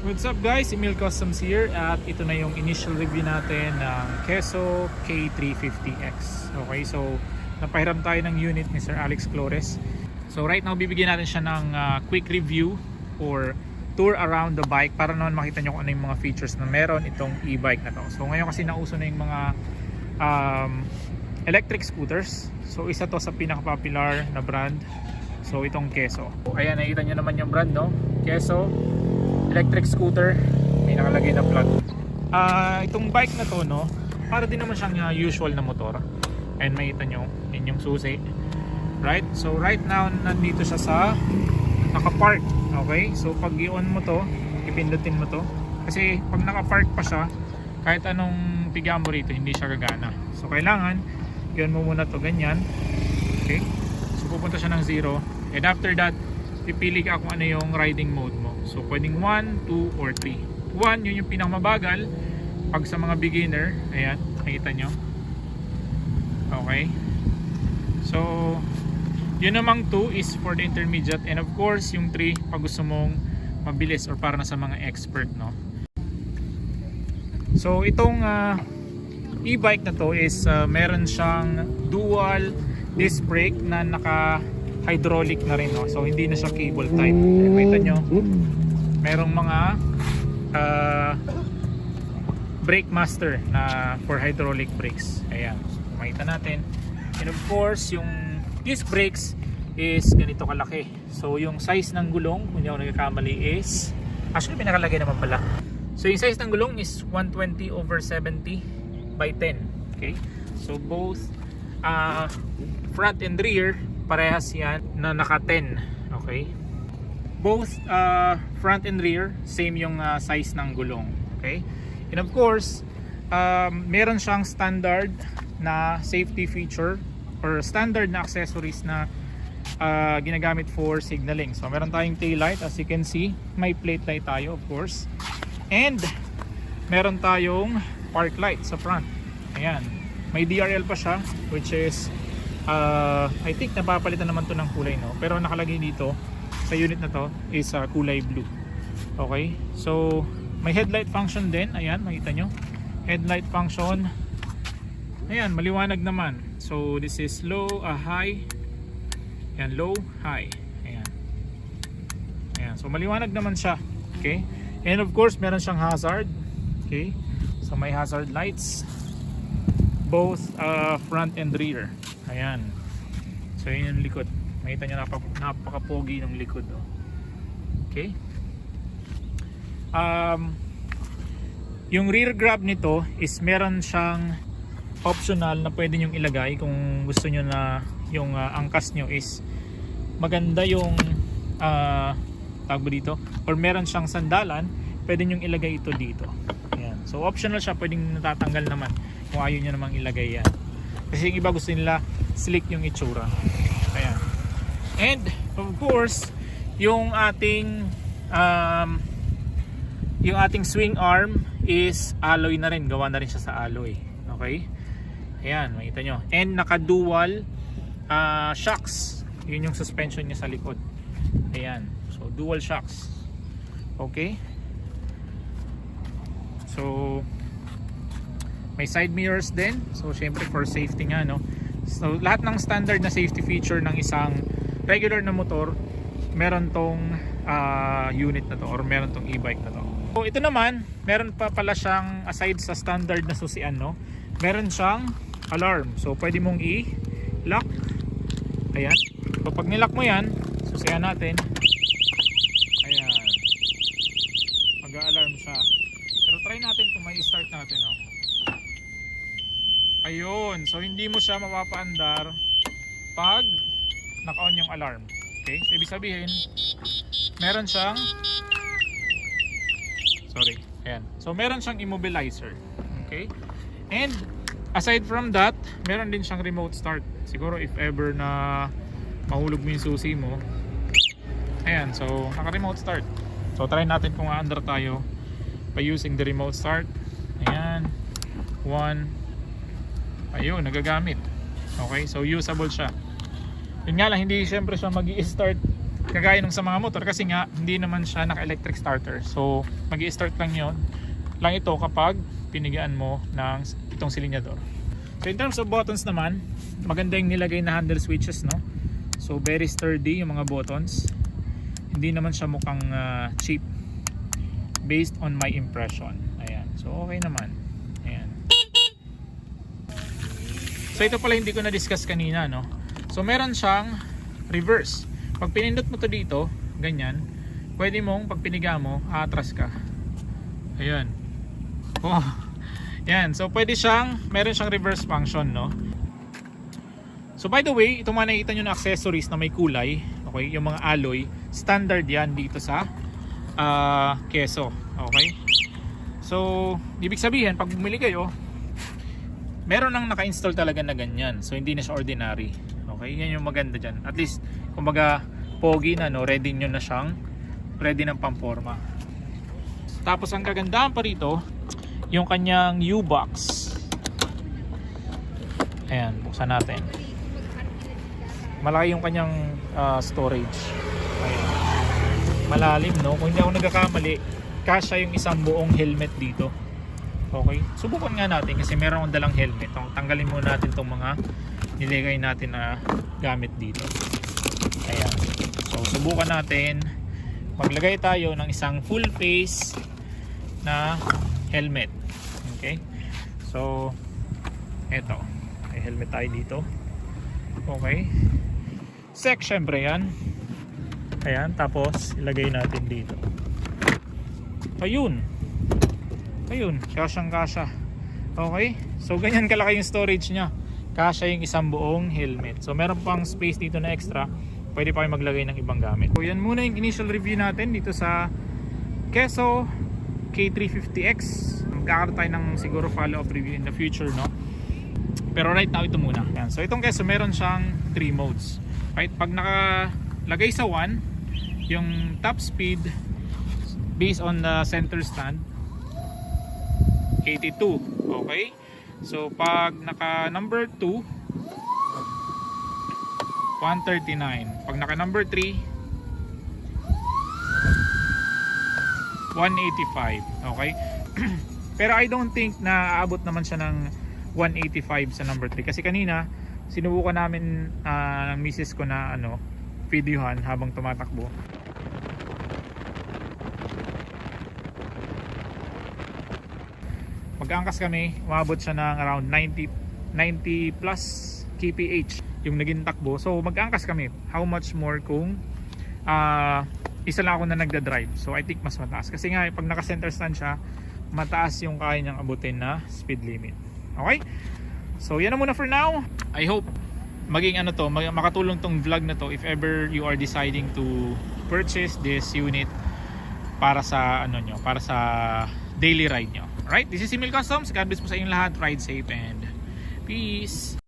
What's up guys? Emil Customs here at ito na yung initial review natin ng Keso K350X. Okay, so napahiram tayo ng unit ni Sir Alex Flores. So right now bibigyan natin siya ng ah, quick review or tour around the bike para naman makita nyo kung ano yung mga features na meron itong e-bike na to. So ngayon kasi nauso na yung mga um, electric scooters. So isa to sa pinaka-popular na brand. So itong Keso. Ayan, nakita nyo naman yung brand no? Keso electric scooter. May nakalagay na plug. Ah itong bike na to no para din naman siyang uh, usual na motor. And makita nyo yun yung susi. Right? So right now nandito siya sa nakapark. Okay? So pag i-on mo to ipindutin mo to. Kasi pag nakapark pa siya kahit anong bigyan mo rito hindi siya gagana. So kailangan yun mo muna to ganyan. Okay? So pupunta siya ng zero. And after that pipili ka kung ano yung riding mode mo so pwedeng 1, 2, or 3 1 yun yung pinakamabagal. Pag sa mga beginner ayan nakita nyo. Okay. So yun namang 2 is for the intermediate. And of course yung 3 pag gusto mong mabilis or para na sa mga expert no? So itong ah, e-bike na to is ah, meron siyang dual disc brake na naka hydraulic na rin no? so hindi na siya cable type. Makita nyo merong mga ah, brake master na for hydraulic brakes. Ayan makita natin. And of course yung disc brakes is ganito kalaki. So yung size ng gulong kung hindi ako nagkakamali is actually may nakalagay naman pala. So yung size ng gulong is 120 over 70 by 10 okay? So both ah, front and rear parehas yan na naka 10 okay both uh, front and rear same yung uh, size ng gulong okay? And of course um, meron siyang standard na safety feature or standard na accessories na uh, ginagamit for signaling. So meron tayong tail light as you can see may plate light tayo of course. And meron tayong park light sa front. Ayan. May DRL pa siya which is uh, I think napapalitan naman to ng kulay no? Pero nakalagay dito sa unit na to is uh, kulay blue. Okay? So may headlight function din. Ayan makita nyo. Headlight function. Ayan maliwanag naman. So this is low uh, high. Ayan low high. Ayan. Ayan so maliwanag naman siya. Okay? And of course meron siyang hazard. Okay? So may hazard lights. Both uh, front and rear. Ayan. So yun yung likod. Makita nyo napaka, napaka-pogi ng likod oh. okay? Um, yung rear grab nito is meron siyang optional na pwede nyong ilagay kung gusto nyo na yung uh, angkas nyo is maganda yung uh, tawag ba dito? Or meron siyang sandalan pwede nyong ilagay ito dito. Ayan. so optional siya pwedeng natatanggal naman kung ayaw nyo namang ilagay yan. Kasi yung iba gusto nila slick yung itsura. Ayan and of course yung ating um, yung ating swing arm is alloy na rin. Gawa na rin siya sa alloy. Okay? Ayan makita nyo. And naka dual uh, shocks. Yun yung suspension niya sa likod. Ayan. So dual shocks. Okay? So may side mirrors din. So syempre for safety nga no? So lahat ng standard na safety feature ng isang regular na motor meron tong ah, unit na to or meron tong e-bike na to. So ito naman meron pa pala siyang aside sa standard na susian no meron siyang alarm. So pwede mong i-lock. Ayan. So pag nilock mo yan susian natin. Ayan. Mag-alarm siya. Pero try natin kung may start natin no Ayun, so hindi mo siya mapapaandar pag naka-on yung alarm. Okay? So ibig sabihin, meron siyang Sorry. Ayan. So meron siyang immobilizer. Okay? And aside from that, meron din siyang remote start. Siguro if ever na mahulog mo yung susi mo. Ayan, so naka-remote start. So try natin kung aandar tayo by using the remote start. Ayan. One, ayun nagagamit okay so usable siya yun nga lang hindi syempre siya mag start kagaya nung sa mga motor kasi nga hindi naman siya naka-electric starter. So, mag start lang yon lang ito kapag pinigaan mo ng itong silinyador. So, in terms of buttons naman, maganda yung nilagay na handle switches, no? So, very sturdy yung mga buttons. Hindi naman siya mukhang ah, cheap based on my impression. Ayan. So, okay naman. Ayan. So, ito pala hindi ko na-discuss kanina, no? So, meron siyang reverse. Pag pinindot mo to dito, ganyan, pwede mong pag piniga mo, aatras ka. Ayan. Oh. Yan. So, pwede siyang, meron siyang reverse function, no? So, by the way, itong mga nakikita nyo na accessories na may kulay, okay, yung mga alloy, standard yan dito sa ah keso. Okay? So, ibig sabihin, pag bumili kayo, meron nang naka-install talaga na ganyan. So, hindi na siya ordinary. Okay? Yan yung maganda dyan. At least, kumbaga, pogi na, no? Ready nyo na siyang ready ng pamporma. Tapos, ang kagandahan pa rito, yung kanyang U-box. Ayan, buksan natin. Malaki yung kanyang ah, storage. Ayan. Malalim, no? Kung hindi ako nagkakamali, kasya yung isang buong helmet dito. Okay? Subukan nga natin kasi meron akong dalang helmet. Tang- Tanggalin muna natin itong mga nilagay natin na gamit dito. Ayan. So, subukan natin. Maglagay tayo ng isang full face na helmet. Okay? So, eto. May helmet tayo dito. Okay? Sec, syempre yan. Ayan, tapos ilagay natin dito. Ayun. Ayun, kasyang kasya. Okay? So, ganyan kalaki yung storage niya. Kasya yung isang buong helmet. So, meron pang space dito na extra. Pwede pa kayo maglagay ng ibang gamit. So, yan muna yung initial review natin dito sa Keso K350X. Magkakaroon tayo ng siguro follow-up review in the future, no? Pero right now, ito muna. Yan. So, itong Keso, meron siyang 3 modes. Right? Pag nakalagay sa 1, yung top speed based on the center stand 82 okay so pag naka number 2 139 pag naka number 3 185 okay? Pero I don't think na aabot naman siya ng 185 sa number 3 kasi kanina sinubukan namin ah, ng misis ko na ano videohan habang tumatakbo mag-angkas kami umabot siya ng around 90 90 plus kph yung naging takbo. So mag-angkas kami. How much more kung ah, isa lang ako na nagda-drive. So I think mas mataas. Kasi nga pag naka center stand siya mataas yung kaya niyang abutin na speed limit. Okay? So yan na muna for now. I hope maging ano to mag- makatulong tong vlog na to if ever you are deciding to purchase this unit para sa ano nyo para sa daily ride nyo alright this is Emil Customs. God bless po sa inyong lahat. Ride safe and peace